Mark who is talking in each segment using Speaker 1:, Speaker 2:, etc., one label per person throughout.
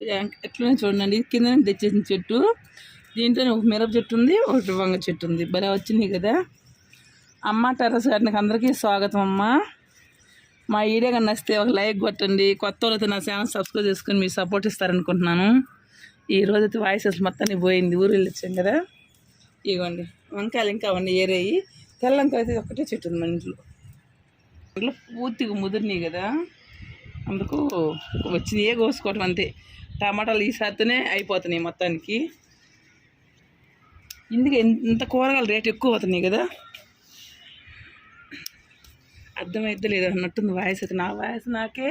Speaker 1: ఎట్లనే చూడండి. కింద తెచ్చేసిన చెట్టు. దీంట్లో ఒక మిరప చెట్టు ఉంది ఒకటి వంగ చెట్టు ఉంది. భలే వచ్చినాయి కదా. అమ్మ టెర్రస్ గార్డెన్కి అందరికీ స్వాగతం అమ్మ. మా వీడియో కానీ నచ్చితే ఒక లైక్ కొట్టండి. కొత్త వాళ్ళతో నా ఛానల్ సబ్స్క్రైబ్ చేసుకొని మీరు సపోర్ట్ ఇస్తారనుకుంటున్నాను. ఈ రోజు అయితే వాయిస్ అసలు మొత్తాన్ని పోయింది. ఊరు వెళ్ళొచ్చాం కదా. ఇవ్వండి వంకాయలు ఇంకా అవన్నీ ఏరేయి. తెల్లంకాయ అయితే ఒకటే చెట్టు ఉంది మన ఇంట్లో. ఇంట్లో పూర్తిగా ముదిరినాయి కదా. అందుకు వచ్చినాయే కోసుకోవటం అంతే. టమాటాలు ఈసారితోనే అయిపోతున్నాయి మొత్తానికి. ఇందుకు ఇంత కూరగాయల రేట్ ఎక్కువ అవుతున్నాయి కదా. అర్థమైతే లేదు అన్నట్టుంది వాయిస్ అయితే. నా వాయిస్ నాకే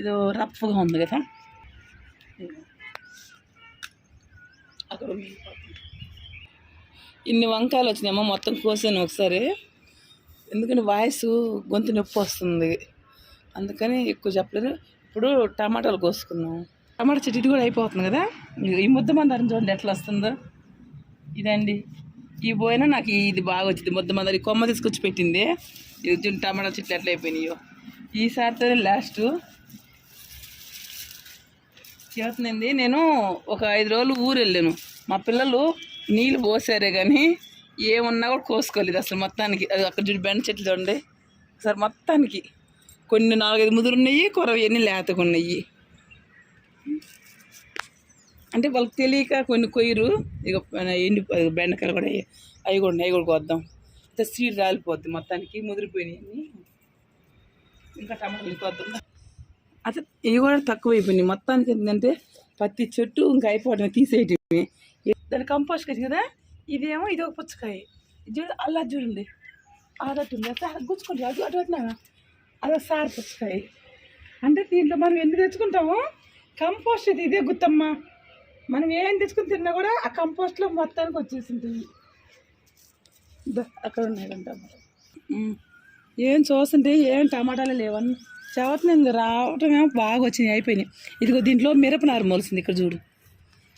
Speaker 1: ఇది రఫ్గా ఉంది కదా. అక్కడ ఇన్ని వంకాయలు వచ్చినాయమ్మా మొత్తం కోసాను ఒకసారి. ఎందుకంటే వాయిస్ గొంతు నొప్పి వస్తుంది. అందుకని ఎక్కువ చెప్పలేదు. ఇప్పుడు టమాటాలు కోసుకున్నాం టమాటా చెట్టు కూడా అయిపోతుంది కదా? ఈ ముద్ద మందారం చూడండి ఎట్లా వస్తుందో. ఇదండి. ఈ పోయినా నాకు ఇది బాగా వచ్చింది ముద్ద మందారం. కొమ్మ తీసుకొచ్చి పెట్టింది. ఇది చూడండి టమాటా చెట్లు ఎట్లా అయిపోయినాయో. ఈసారితోనే లాస్ట్ చేస్తుందండి నేను ఒక ఐదు రోజులు ఊరు వెళ్ళాను. మా పిల్లలు నీళ్ళు పోసారే కానీ ఏమున్నా కూడా కోసుకోలేదు అసలు మొత్తానికి. అది అక్కడ చూడు బెండ చెట్లు చూడండి. సార్ మొత్తానికి కొన్ని నాలుగైదు ముదురు ఉన్నాయి కొరవ ఎన్ని అంటే వాళ్ళకి తెలియక కొన్ని కొయ్యరు. ఇక ఎండి బెండకాయలు కూడా అవి కూడా ఉన్నాయి, అవి కూడా కొద్దాం. అయితే సీడ్ రాలిపోద్ది మొత్తానికి. ముదిరిపోయినాయి ఇంకా టమాటాలు కొద్దాం. అసలు ఇవి కూడా తక్కువ అయిపోయినాయి మొత్తానికి ఏంటంటే పత్తి చెట్టు ఇంకా అయిపోవడం తీసేయటమే దాని కంపోస్ట్ కదా కదా? ఇదేమో ఇది ఒక పుచ్చకాయ. ఇది చూడు అలా చూడండి. అదట్టు ఉంది. అసలు గుచ్చుకుంటారు అది అటు అట్లా అదో సార్ పుచ్చకాయ. అంటే దీంట్లో మనం ఎన్ని తెచ్చుకుంటామో? కంపోస్ట్ ఇది ఇదే గుత్తమ్మా. మనం ఏం తెచ్చుకుని తిన్నా కూడా ఆ కంపోస్ట్లో మొత్తానికి వచ్చేసి ఉంటుంది దా, అక్కడ ఉన్నాయి టమాటాలు. ఏం చూస్తుంటే ఏం టమాటాలు లేవని చదువుతుంది రావటమేమో బాగా వచ్చినాయి అయిపోయినాయి. ఇదిగో దీంట్లో మిరపనారు మొలిసింది ఇక్కడ చూడు.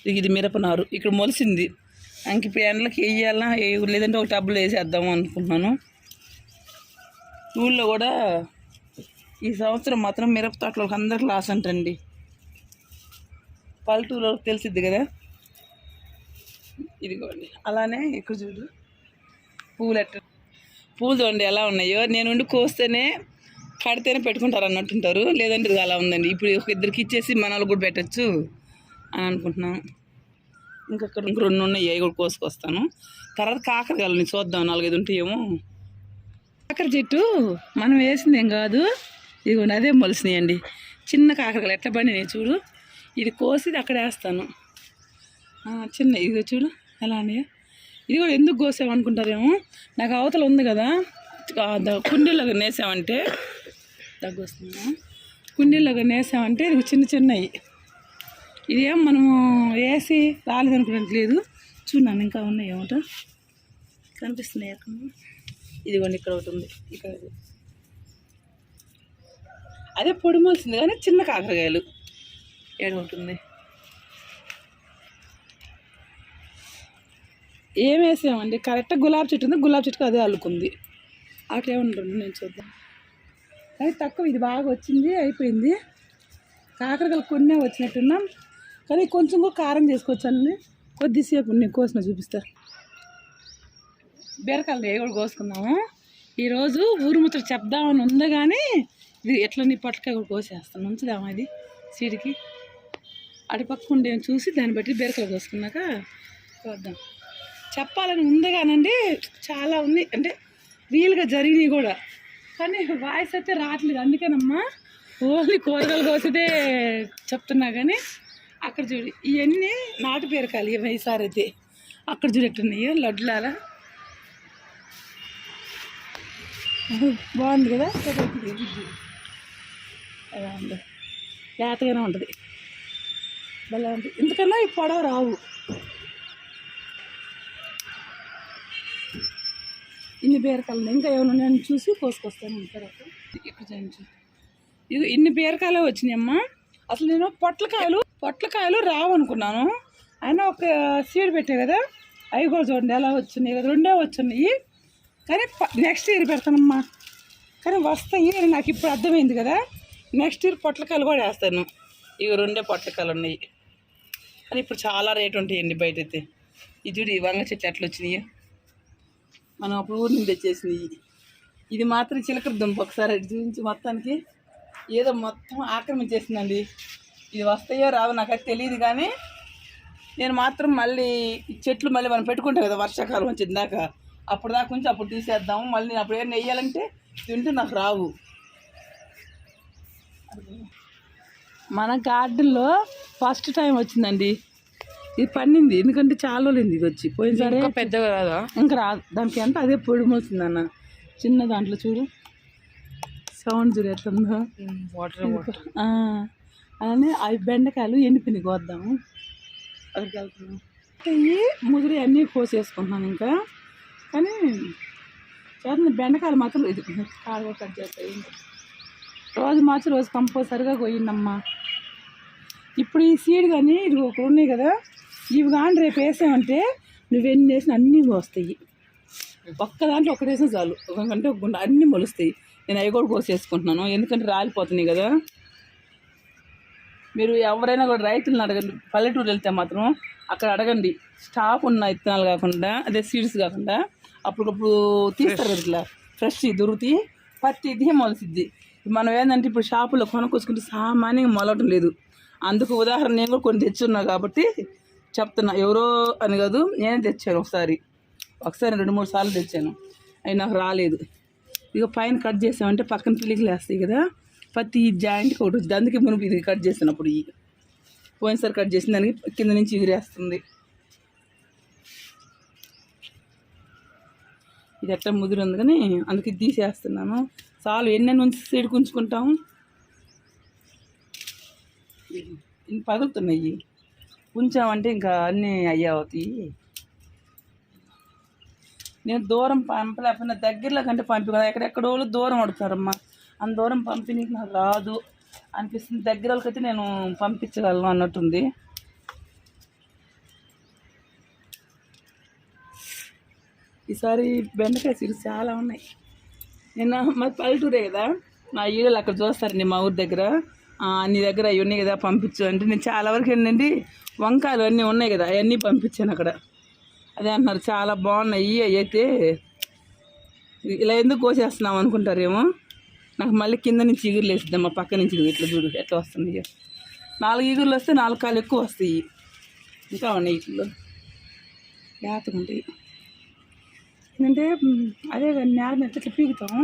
Speaker 1: ఇది మిరపనారు ఇక్కడ మొలిసింది. ఇంక ఇప్పుడు ఎండలకి వేయాలా ఏ- లేదంటే ఒక టబ్బులో వేసేద్దాము అనుకుంటున్నాను ఊళ్ళో కూడా ఈ సంవత్సరం మాత్రం మిరప తోటలకు అందరికి లాస్ అంటండి. పల్లెటూరులో తెలిసిద్ది కదా? ఇదిగోండి. అలానే ఇక్కడ చూడు. పూలు ఎట్ట పూలు చూడండి ఎలా ఉన్నాయో. నేను ఉండి కోస్తేనే కడితేనే పెట్టుకుంటారు అన్నట్టుంటారు. లేదంటే ఇది అలా ఉందండి. ఇప్పుడు ఒక ఇద్దరికి ఇచ్చేసి మన కూడా పెట్టచ్చు అని అనుకుంటున్నాను ఇంకా అక్కడ ఇంక రెండు ఉన్నాయి. అవి కూడా కోసుకొస్తాను. తర్వాత కాకరకాయలని చూద్దాం నాలుగైదు ఉంటాయేమో. కాకర చెట్టు మనం వేసింది ఏం కాదు? ఇదిగోండి అదే మొలిసినాయండి. చిన్న కాకరకాయలు ఎట్లా పండినాయి చూడు. ఇది కోసి అక్కడ వేస్తాను. చిన్న ఇది చూడు ఎలా ఉన్నాయో. ఇది కూడా ఎందుకు కోసామనుకుంటారేమో? నాకు అవతల ఉంది కదా. ఆ, కుండీలోకి నేసామంటే దగ్గు వస్తుందా? కుండీలోకి నేసామంటే ఇది చిన్న చిన్నవి ఇదేం మనము వేసి రాలేదనుకోవడానికి లేదు. చూడండి ఇంకా ఉన్నాయి ఏమట. కనిపిస్తున్నాయి అక్కడ. ఇదిగోండి ఇక్కడ ఒకటి ఉంది. ఇక్కడ అదే పొడిమోల్సింది కానీ చిన్న కాకరకాయలు. ఏడు ఉంటుంది ఏం వేసామండి? కరెక్ట్గా గులాబీ చెట్టు ఉంది. గులాబీ చెట్టుకు అదే అల్లుకుంది. అట్లేముంటుంది ఉంటుంది నేను చూద్దాం. కానీ తక్కువ ఇది బాగా వచ్చింది అయిపోయింది. కాకరకాయలు కొన్నే వచ్చినట్టున్నాం. కానీ కొంచెం కూడా కారం చేసుకోవచ్చండి. కొద్దిసేపు నేను కోసిన చూపిస్తా. బీరకాయలు ఏ కూడా కోసుకుందాము? ఈరోజు ఊరు ముచ్చట చెప్దామని ఉంది కానీ ఇది ఎట్లా నీ పొట్లకాయ కూడా కోసేస్తాను. ఉంచుదామా ఇది? సీడికి? అటుపక్క ఉండే చూసి దాన్ని బట్టి బీరకలు కోసుకున్నాక చూద్దాం. చెప్పాలని ఉంది కానండి చాలా ఉంది. అంటే రియల్గా జరిగినాయి కూడా. కానీ వాయిస్ అయితే రావట్లేదు. అందుకేనమ్మా ఓన్లీ కూరగాయలు కోసితే చెప్తున్నా కానీ అక్కడ చూడు ఇవన్నీ నాటు బీరకాయలు ఇవి ఈసారి అయితే. అక్కడ చూడు ఎట్టున్నాయి బాగుంది కదా? అలా ఉంది. లేతగానే ఉంటుంది. భలే ఎందుకన్నా ఈ పొడవ రావు. ఇన్ని బీరకాయలు ఇంకా ఏమైనా ఉన్నాయని చూసి కోసుకొస్తాను తర్వాత ఇక్కడ ఇది ఇన్ని బీరకాయలు వచ్చినాయమ్మా. అసలు నేను పొట్లకాయలు పొట్లకాయలు రావు అనుకున్నాను అయినా ఒక సీడ్ పెట్టా కదా అవి కూడా చూడండి ఎలా వచ్చినాయి. కదా రెండే వచ్చినాయి. కానీ నెక్స్ట్ ఇయర్ పెడతానమ్మా. కానీ వస్తాయి. అని నాకు ఇప్పుడు అర్థమైంది కదా. నెక్స్ట్ ఇయర్ పొట్లకాయలు కూడా వేస్తాను. ఇవి రెండే పొట్లకాయలు ఉన్నాయి కానీ ఇప్పుడు చాలా రేటు ఉంటాయండి బయట అయితే ఇది చూడు వంగ చెట్లు ఎట్లా వచ్చినాయి మనం అప్పుడు ఊరి నుంచి తెచ్చేసినాయి ఇది మాత్రం చిలకర దుంప ఒకసారి అటు చూపించి మొత్తానికి. ఏదో మొత్తం ఆక్రమించేసిందండి ఇది వస్తాయో రావో నాకైతే తెలియదు కానీ నేను మాత్రం మళ్ళీ చెట్లు మళ్ళీ మనం పెట్టుకుంటాం కదా వర్షాకాలం వచ్చింది దాకా. అప్పుడు దాకా ఉంచి అప్పుడు తీసేద్దాము. మళ్ళీ నేను అప్పుడు ఏం వేయాలంటే తింటూ నాకు రావు. మన గార్డెన్లో ఫస్ట్ టైం వచ్చిందండి. ఇది పండింది. ఎందుకంటే చాలా రోజులు ఇది వచ్చి. పోయినసారి
Speaker 2: పెద్దగా రాదా
Speaker 1: ఇంకా రాదు. దానికి ఎంత? అదే పొడి మోసిందన్న చిన్న దాంట్లో చూడు. సౌండ్ చూడు ఎట్లుందో
Speaker 2: వాటర్
Speaker 1: అలానే అవి బెండకాయలు ఎండిపోయినాయి. కోద్దాము అక్కడికి వెళ్తున్నాం. ఇవి ముదిరి అన్నీ కోసేసుకుంటున్నాను ఇంకా. కానీ బెండకాయలు మాత్రం ఇది కాలువ కట్ చేస్తాయి. రోజు మార్చి రోజు కంపల్సరిగా కొయ్యిందమ్మా ఇప్పుడు ఈ సీడ్ కానీ ఇది ఒక ఉన్నాయి కదా ఇవి కానీ రేపు వేసామంటే నువ్వు ఎన్ని వేసిన అన్నీ వస్తాయి ఒక్క దాంట్లో ఒకటి వేసిన చాలు. ఒకకంటే ఒక గుండ అన్నీ మొలుస్తాయి. నేను అవి కూడా కోసేసుకుంటున్నాను. ఎందుకంటే రాలిపోతున్నాయి కదా. మీరు ఎవరైనా కూడా రైతులను అడగండి. పల్లెటూరు వెళ్తే మాత్రం అక్కడ అడగండి. స్టాక్ ఉన్న విత్తనాలు కాకుండా అదే సీడ్స్ కాకుండా అప్పటికప్పుడు తీస్తారు కదా ఇట్లా. ఫ్రెష్ దొరుకుతాయి పత్తి ఇది మొలసిద్ది. మనం ఏంటంటే ఇప్పుడు షాపులో కొనుక్కొచ్చుకుంటే సామాన్యంగా మొలవటం లేదు. అందుకు ఉదాహరణ నేను కూడా కొన్ని తెచ్చున్నా కాబట్టి చెప్తున్నా. ఎవరో అని కాదు నేనే తెచ్చాను ఒకసారి. ఒకసారి రెండు మూడు సార్లు తెచ్చాను. అవి నాకు రాలేదు. ఇక పైన కట్ చేసామంటే పక్కన పిల్లికలు వేస్తాయి కదా ప్రతి జాయింట్కి ఒకటి వచ్చింది. అందుకే మునుపు ఇది కట్ చేసినప్పుడు ఈ పోయినసారి కట్ చేసిన దానికి కింద నుంచి ఎగిరేస్తుంది ఇది ఎట్లా ముదిరి ఉంది కానీ అందుకే తీసేస్తున్నాను. చాలు ఎన్ని నుంచి సీడ్ కుంచుకుంటాం పగులుతున్నాయి. ఉంచామంటే ఇంకా అన్నీ అయ్యే అవుతాయి. నేను దూరం పంపలేకపోయినా దగ్గరలో కంటే పంపి కదా ఎక్కడెక్కడో వాళ్ళు దూరం అడుగుతారమ్మా అంత దూరం పంపిణీకి నాకు రాదు అనిపిస్తుంది. దగ్గర వాళ్ళకైతే నేను పంపించగలను అన్నట్టుంది. ఈసారి బెండకాయ సీడ్స్ చాలా ఉన్నాయి. నిన్న మాది పల్లెటూరే కదా? నా ఈడలు అక్కడ చూస్తారండి మా ఊరి దగ్గర. నీ దగ్గర అవి ఉన్నాయి కదా పంపించు అంటే నేను చాలా వరకు ఏంటండి వంకాయలు అన్నీ ఉన్నాయి కదా అవన్నీ పంపించాను అక్కడ. అదే అంటున్నారు చాలా బాగున్నాయి అవి అయితే ఇలా ఎందుకు కోసేస్తున్నాం అనుకుంటారేమో? నాకు మళ్ళీ కింద నుంచి ఈగురులు వేసిద్దాం మా పక్క నుంచి ఇట్లా చూడు ఎట్లా వస్తుంది నాలుగు ఈగురులు వస్తే నాలుగు కాలు ఎక్కువ వస్తాయి. ఇంకా ఉన్నాయి ఇట్లు. జాతకుంటాయి ఏంటంటే అదే నేల మీద ఇట్లా పీకుతాం.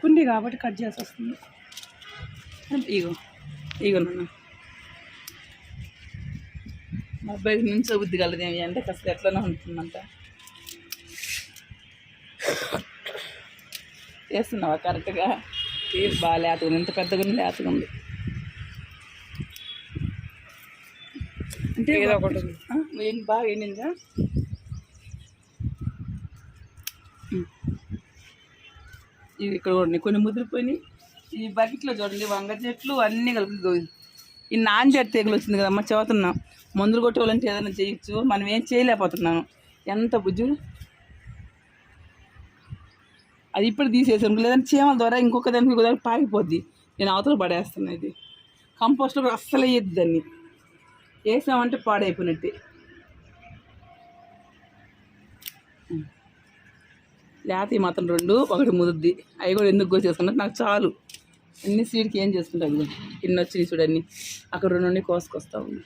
Speaker 1: కుండి కాబట్టి కట్ చేసి వస్తుంది. ఇగో ఇగో నాన్న. మా అబ్బాయికి నుంచి బుద్ధి కలదు ఏమి? అంటే అసలు ఎట్లనే ఉంటుందంట చేస్తున్నావా కరెక్ట్గా? బాగా లేతగా ఇంత పెద్దగా ఉంది లేతగా ఉంది. అంటే
Speaker 2: ఏదో ఒకటి
Speaker 1: బాగా ఎండిందా? ఇవి ఇక్కడ కూడా కొన్ని ముదిరిపోయినాయి ఈ బకెట్లో చూడండి వంగ చెట్లు అన్నీ కలిపి ఈ నాంజెట్ తెగులు వచ్చింది కదమ్మా చదువుతున్నాం. మందులు కొట్టేవాళ్ళంటే ఏదైనా చేయొచ్చు మనం ఏం చేయలేకపోతున్నాను ఎంత బుజ్జు. అది ఇప్పుడు తీసేసాం లేదంటే చీమల ద్వారా ఇంకొక దానికి ఇంకొక దానికి పాకిపోద్ది. నేను అవతల పడేస్తున్నా ఇది. కంపోస్ట్లో కూడా అస్సలు వేయద్దు దాన్ని. వేసామంటే పాడైపోయినట్టే. లేత మాత్రం రెండు ఒకటి ముదుద్ది అవి కూడా ఎందుకు కోసేసుకున్నా నాకు చాలు. అన్ని సీడ్కి ఏం చేసుకుంటాను ఇదిగో. ఇన్ని వచ్చినాయి చూడన్నీ అక్కడ రెండు నుండి కోసుకొస్తా ఉంది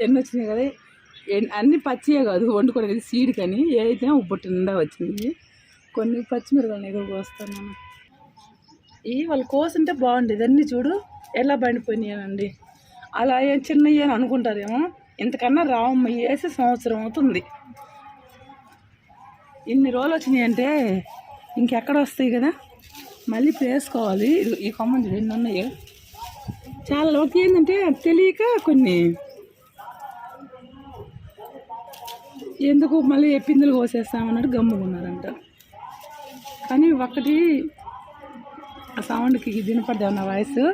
Speaker 1: ఎన్ని వచ్చినాయి కదా? అన్ని పచ్చియే కాదు వండుకోవడానికి సీడ్ కానీ ఏ అయితే ఉబ్బట్టు నిండా వచ్చింది. కొన్ని పచ్చిమిరపకాయలు ఎగురు కోస్తాను ఇవి వాళ్ళు కోసుంటే బాగుండేది అన్నీ చూడు ఎలా బండిపోయినాయనండి అలా ఏం చిన్నవి అని అనుకుంటారేమో. ఇంతకన్నా రావమ్మ వేసి సంవత్సరం అవుతుంది. ఇన్ని రోజులు వచ్చినాయి అంటే ఇంకెక్కడ వస్తాయి కదా? మళ్ళీ ఇప్పుడు వేసుకోవాలి ఈ కొమ్మలు చూడు ఎన్ని చాలా లోకి ఏంటంటే తెలియక కొన్ని. ఎందుకు మళ్ళీ ఏ పిందులు కోసేస్తామన్నట్టు గమ్ముకున్నారంట. కానీ ఒకటి ఆ సౌండ్కి వినపడదా నా వాయిస్?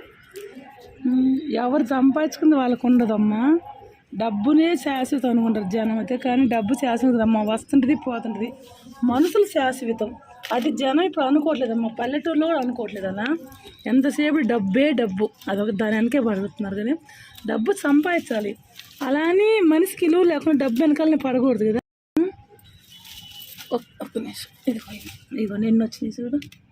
Speaker 1: ఎవరు సంపాదించుకుంది వాళ్ళకు ఉండదమ్మా డబ్బునే శాశ్వతం అనుకుంటారు జనం అయితే కానీ డబ్బు శాశ్వతమ్మా వస్తుంటుంది పోతుంటుంది. మనుషులు శాశ్వతం. అది జనం ఇప్పుడు అనుకోవట్లేదమ్మా. పల్లెటూరులో కూడా అనుకోవట్లేదన్నా ఎంతసేపు డబ్బే డబ్బు. అదొక దాని వెనకే పడుతున్నారు కానీ డబ్బు సంపాదించాలి. అలా అని మనిషికి ఇలువ లేకుండా డబ్బు వెనకాలనే పడకూడదు కదా. ఒక్- ఒక్క నిమిషం. ఇదిగో ఇదిగో నిన్న వచ్చినాయి చూడు.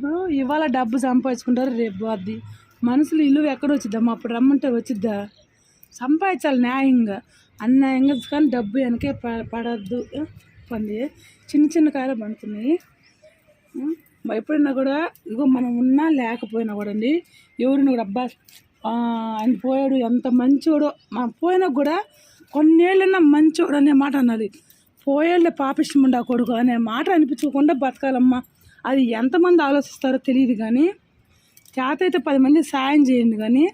Speaker 1: ఇప్పుడు ఇవాళ డబ్బు సంపాదించుకుంటారు రేపు పోద్ది మనుషులు ఇల్లు ఎక్కడ వచ్చిద్దామా అప్పుడు రమ్మంటే వచ్చిద్దా? సంపాదించాలి న్యాయంగా. అన్యాయంగా కానీ డబ్బు వెనకే ప- పడద్దు. ఆ, చిన్న చిన్న కాయలు పండుతున్నాయి. ఎప్పుడైనా కూడా ఇగో మనం ఉన్నా లేకపోయినా కూడా అండి ఎవరిని కూడా అబ్బా ఆయన పోయాడు ఎంత మంచోడో. మా పోయినా కూడా కొన్నేళ్ళన్నా మంచోడు అనే మాట అన్నది పాపిష్టం ఉండ కొడుకు అనే మాట అనిపించకుండా బతకాలమ్మా. అది ఎంతమంది ఆలోచిస్తారో తెలియదు కానీ చేత అయితే పది మంది సాయం చేయండి కానీ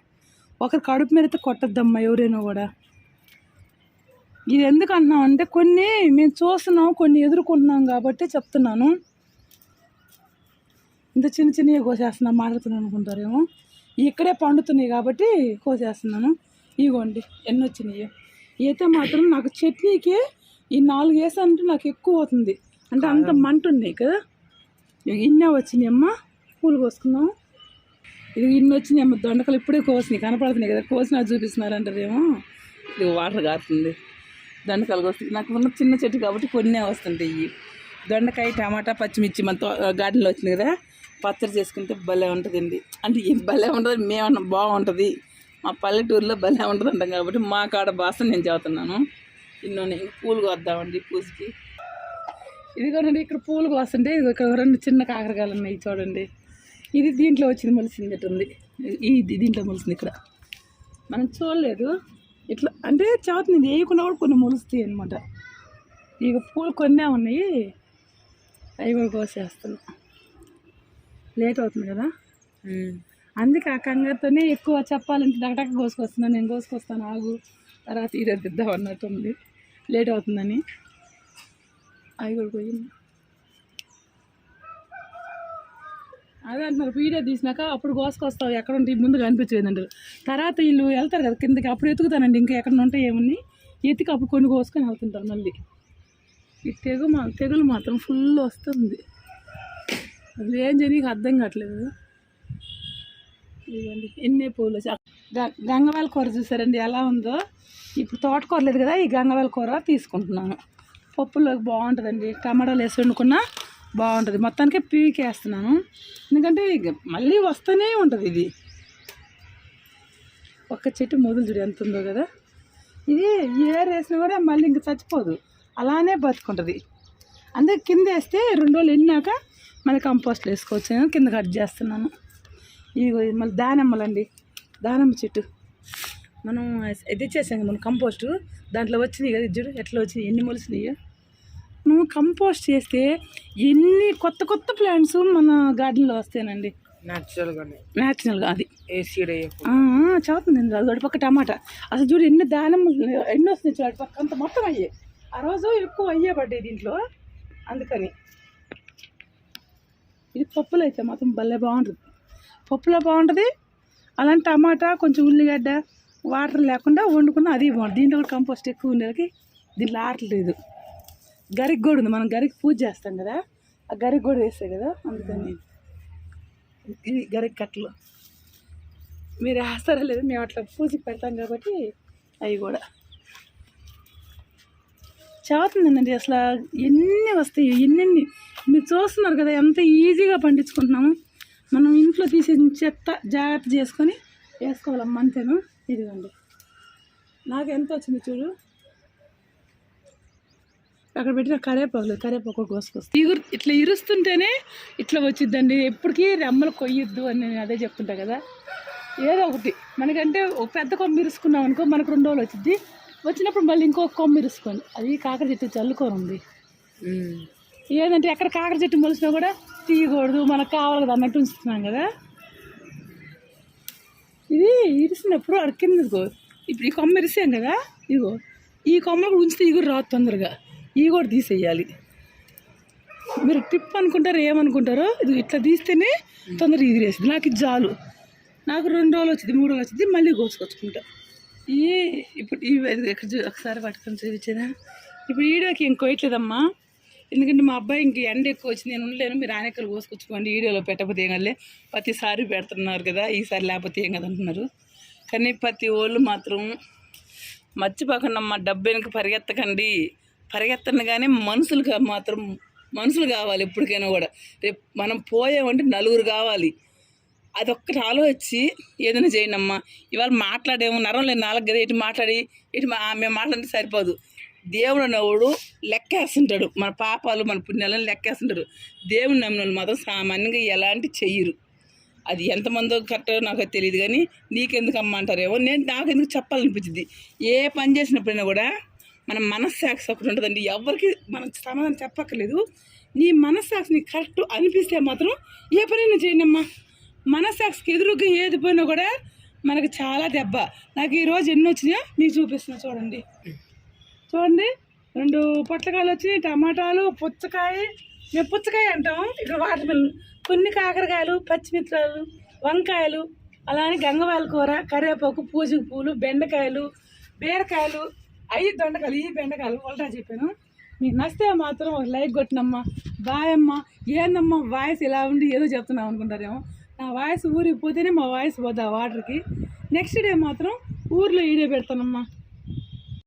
Speaker 1: ఒకరి కడుపు మీద అయితే కొట్టద్దమ్మా ఎవరైనా కూడా. ఇది ఎందుకు అంటున్నాం అంటే కొన్ని మేము చూస్తున్నాం కొన్ని ఎదుర్కొంటున్నాం కాబట్టి చెప్తున్నాను. ఇంత చిన్న చిన్నవి కోసేస్తున్నాం మాట్లాడుతున్నాను అనుకుంటారేమో. ఇక్కడే పండుతున్నాయి కాబట్టి కోసేస్తున్నాను. ఇగోండి ఎన్ని వచ్చినాయి. అయితే మాత్రం నాకు చట్నీకి ఈ నాలుగు వేసానంటే నాకు ఎక్కువ అవుతుంది. అంటే అంత మంట ఉన్నాయి కదా. ఇన్నే వచ్చినాయి పూలు కోసుకున్నాం ఇది ఇన్ని వచ్చినాయి అమ్మ దొండకలు ఇప్పుడే కోసినాయి కనపడుతున్నాయి కదా కోసినా చూపిస్తున్నారంటారేమో? ఇది వాటర్ కారుతుంది దొండకాయలు కోస్తుంది నాకు ఉన్న చిన్న చెట్టు కాబట్టి కొన్నే వస్తుంటాయి దొండకాయ టమాటా పచ్చిమిర్చి మన తో గార్డెన్లో వచ్చింది కదా పచ్చడి చేసుకుంటే భలే ఉంటుందండి. అంటే ఇది భలే ఉంటుంది మేమన్నా బాగుంటుంది. మా పల్లెటూరులో భలే ఉంటుంది అంటాం కాబట్టి మా కాడ భాష నేను చదువుతున్నాను. ఇన్నోనే పూలు కోద్దామండి పూజకి. ఇది చూడండి ఇక్కడ పూలు కోస్తుంటే ఇది ఇక్కడ రెండు చిన్న కాకరకాయలు ఉన్నాయి చూడండి. ఇది దీంట్లో వచ్చింది మొలిసింది ఉంది ఇది దీంట్లో మొలిసింది ఇక్కడ. మనం చూడలేదు. ఇట్లా అంటే చదువుతుంది ఇది వేయకుండా కూడా కొన్ని మొలుస్తాయి అనమాట ఇక పూలు కొన్నే ఉన్నాయి. అవి కూడా కోసేస్తున్నాం. లేట్ అవుతుంది కదా? అందుకే ఆ కంగారుతోనే ఎక్కువ చెప్పాలంటే డగడగ కోసుకొస్తున్నాను. నేను కోసుకొస్తాను ఆగు. తర్వాత ఈరోజు ఇద్దాం అన్నట్టుంది. లేట్ అవుతుందని. అవి కూడా పోయింది అదే అంటున్నారు వీడియో తీసినాక అప్పుడు కోసుకొస్తావు ఎక్కడ ఉంటే ముందు కనిపించేది తర్వాత వీళ్ళు వెళ్తారు కదా కిందకి అప్పుడు ఎతుకుతానండి ఇంకా ఎక్కడ ఉంటే ఏమని ఎతికి అప్పుడు కొన్ని కోసుకొని వెళ్తుంటారు మళ్ళీ. ఈ తెగు మా తెగులు మాత్రం ఫుల్ వస్తుంది. అసలు ఏం జరిగి అర్థం కావట్లేదు. ఇదిగోండి ఎన్ని పూలు గ- గంగవాల కూర చూసారండి ఎలా ఉందో? ఇప్పుడు తోటకూర లేదు కదా ఈ గంగవాల కూర తీసుకుంటున్నాను. పప్పులోకి బాగుంటుందండి. టమాటాలు వేసి వండుకున్నా బాగుంటుంది. మొత్తానికి పీకేస్తున్నాను ఎందుకంటే మళ్ళీ వస్తూనే ఉంటుంది ఇది. ఒక్క చెట్టు మొదలు చూడు ఎంత ఉందో కదా. ఇది ఏరు వేసినా కూడా మళ్ళీ ఇంక చచ్చిపోదు. అలానే బతుకుంటుంది. అందుకే కింద వేస్తే రెండు రోజులు వెళ్ళినాక మళ్ళీ కంపోస్ట్లు వేసుకోవచ్చు. నేను కింద కట్ చేస్తున్నాను. ఇదిగో ఇది మళ్ళీ దానిమ్మలండి. దానిమ్మ చెట్టు. మనం ఇది చేసాం కదా మనం కంపోస్టు. దాంట్లో వచ్చినాయి కదా ఇది చూడు ఎట్లా వచ్చినాయి? ఎన్ని మొలిసినాయో. నువ్వు కంపోస్ట్ చేస్తే ఎన్ని కొత్త కొత్త ప్లాంట్స్ మన గార్డెన్లో వస్తాయండి? న్యాచురల్గా అది. చదువుతుందండి అది అటుపక్క టమాటా. అసలు చూడు ఎన్ని దానిమ్మ ఎన్ని వస్తున్నాయి చూడు అటుపక్క. అంత మొత్తం అయ్యే. ఆ రోజు ఎక్కువ అయ్యే పడ్డాయి దీంట్లో. అందుకని. ఇది పప్పులు అయితే మాత్రం భలే బాగుంటుంది. పప్పులో బాగుంటుంది. అలాంటి టమాటా కొంచెం ఉల్లిగడ్డ వాటర్ లేకుండా వండుకున్న అది బాగుంటుంది. దీంట్లో కూడా కంపోస్ట్ ఎక్కువ ఉండేది దీంట్లో ఆరట్లేదు గరికి కూడా ఉంది. మనం గరికి పూజ చేస్తాం కదా ఆ గరికి కూడా వేస్తాయి కదా అందుకని. ఇది గరికి కట్టలు. మీరు వేస్తారా లేదు మేము అట్లా పూజకి పెడతాం కాబట్టి అవి కూడా. చదువుతుందండి అసలు ఎన్ని వస్తాయి ఎన్నెన్ని. మీరు చూస్తున్నారు కదా ఎంత ఈజీగా పండించుకుంటున్నాము. మనం ఇంట్లో తీసే చెత్త జాగ్రత్త చేసుకొని వేసుకోవాలమ్మ అంతేను? ఇదిగోండి. నాకు ఎంత వచ్చింది చూడు? అక్కడ పెట్టిన కరేపాకు లేదు కరేపాకు కోసుకొస్తాను ఇగురు ఇట్లా ఇరుస్తుంటేనే ఇట్లా వచ్చిద్దండి. ఎప్పటికీ రెమ్మలు కొయ్యొద్దు అని నేను అదే చెప్తుంటా కదా. ఏదో ఒకటి. మనకంటే ఒక పెద్ద కొమ్మ ఇరుసుకున్నాం అనుకో మనకు రెండు రోజులు వచ్చింది వచ్చినప్పుడు మళ్ళీ ఇంకొక కొమ్మ ఇరుసుకోండి. అది కాకర చెట్టు చల్లుకొని ఉంది. ఏదంటే ఎక్కడ కాకర చెట్టు మొలిసినా కూడా తీయకూడదు. మనకు కావాలి కదా అన్నట్టు ఉంచుతున్నాం కదా. ఇది ఇరిసినప్పుడు అక్కడ కింద ఇప్పుడు ఈ కొమ్మ ఇరిసాం కదా. ఇదిగో. ఈ కొమ్మ కూడా ఉంచితే కూడా రాదు తొందరగా. ఇవి కూడా తీసేయాలి. మీరు టిప్ అనుకుంటారో ఏమనుకుంటారో ఇది ఇట్లా తీస్తేనే తొందరగా ఎగిరేసింది నాకు ఇది చాలు. నాకు రెండు రోజులు వచ్చింది మూడు రోజులు వచ్చింది మళ్ళీ కోసుకొచ్చుకుంటా. ఈ ఇప్పుడు ఈ ఎక్కడ చూ- ఒకసారి పట్టుకొని చూపించేదా? ఇప్పుడు వీడియోకి ఏం కోయట్లేదమ్మా ఎందుకంటే మా అబ్బాయి ఇంక ఎండ ఎక్కువ వచ్చింది నేను ఉండలేను. మీరు ఆనెక్కలు కోసుకొచ్చుకోండి వీడియోలో పెట్టకపోతే ఏం కదలే. ప్రతిసారి పెడుతున్నారు కదా ఈసారి లేకపోతే ఏం కదా అంటున్నారు కానీ ప్రతి వాళ్ళు మాత్రం మర్చిపోకుండా మా డబ్బు వెనక పరిగెత్తకండి. పరిగెత్తను కానీ మనుషులుగా మాత్రం మనుషులు కావాలి ఎప్పటికైనా కూడా. రేపు మనం పోయామంటే నలుగురు కావాలి. అదొక్కటి ఆలోచించి ఏదైనా చేయండి అమ్మా. ఇవాళ మాట్లాడేమో నరం లేదు నాలుగు కదా ఇటు మాట్లాడి ఇటు మేము మాట్లాడితే సరిపోదు. దేవుడు అనేవాడు లెక్కేస్తుంటాడు. మన పాపాలు మన పుణ్యాలను లెక్కేస్తుంటాడు. దేవుడు నమ్మిన వాళ్ళు మాత్రం సామాన్యంగా ఎలాంటి చెయ్యరు. అది ఎంతమందో కరెక్టో నాకు తెలియదు కానీ నీకెందుకు అమ్మంటారేమో నేను నాకు ఎందుకు చెప్పాలనిపించింది ఏ పని చేసినప్పుడైనా కూడా మన మనస్సాక్షి ఒకటి ఉంటుందండి. ఎవరికి మనం సమాధానం చెప్పక్కర్లేదు. నీ మనస్సాక్షిని కరెక్ట్ అనిపిస్తే మాత్రం ఏ పనైనా చేయండమ్మా. మనస్సాక్షికి ఎదురుగా ఏది పోయినా కూడా మనకు చాలా దెబ్బ. నాకు ఈరోజు ఎన్ని వచ్చినాయో మీకు చూపిస్తున్నా చూడండి. చూడండి. రెండు పొట్లకాయలు వచ్చినాయి. టమాటాలు పుచ్చకాయ. మేము పుచ్చకాయ అంటాం. ఇక్కడ వాటర్ మిలన్ కొన్ని కాకరకాయలు పచ్చిమిత్రాలు వంకాయలు అలానే గంగవాల కూర కరివేపాకు పూజకు పూలు బెండకాయలు బీరకాయలు అవి దొండకాయలు ఈ బెండకాయలు ఉల్టా చెప్పాను. మీకు నచ్చితే మాత్రం ఒక లైక్ కొట్టినమ్మా. బాయ్ అమ్మా. ఏందమ్మా వాయిస్ ఇలా ఉండి ఏదో చెప్తున్నావు అనుకుంటారేమో. నా వాయిస్ ఊరికి పోతేనే మా వాయిస్ పోతా వాటర్కి. నెక్స్ట్ డే మాత్రం ఊర్లో ఈడే పెడతానమ్మా.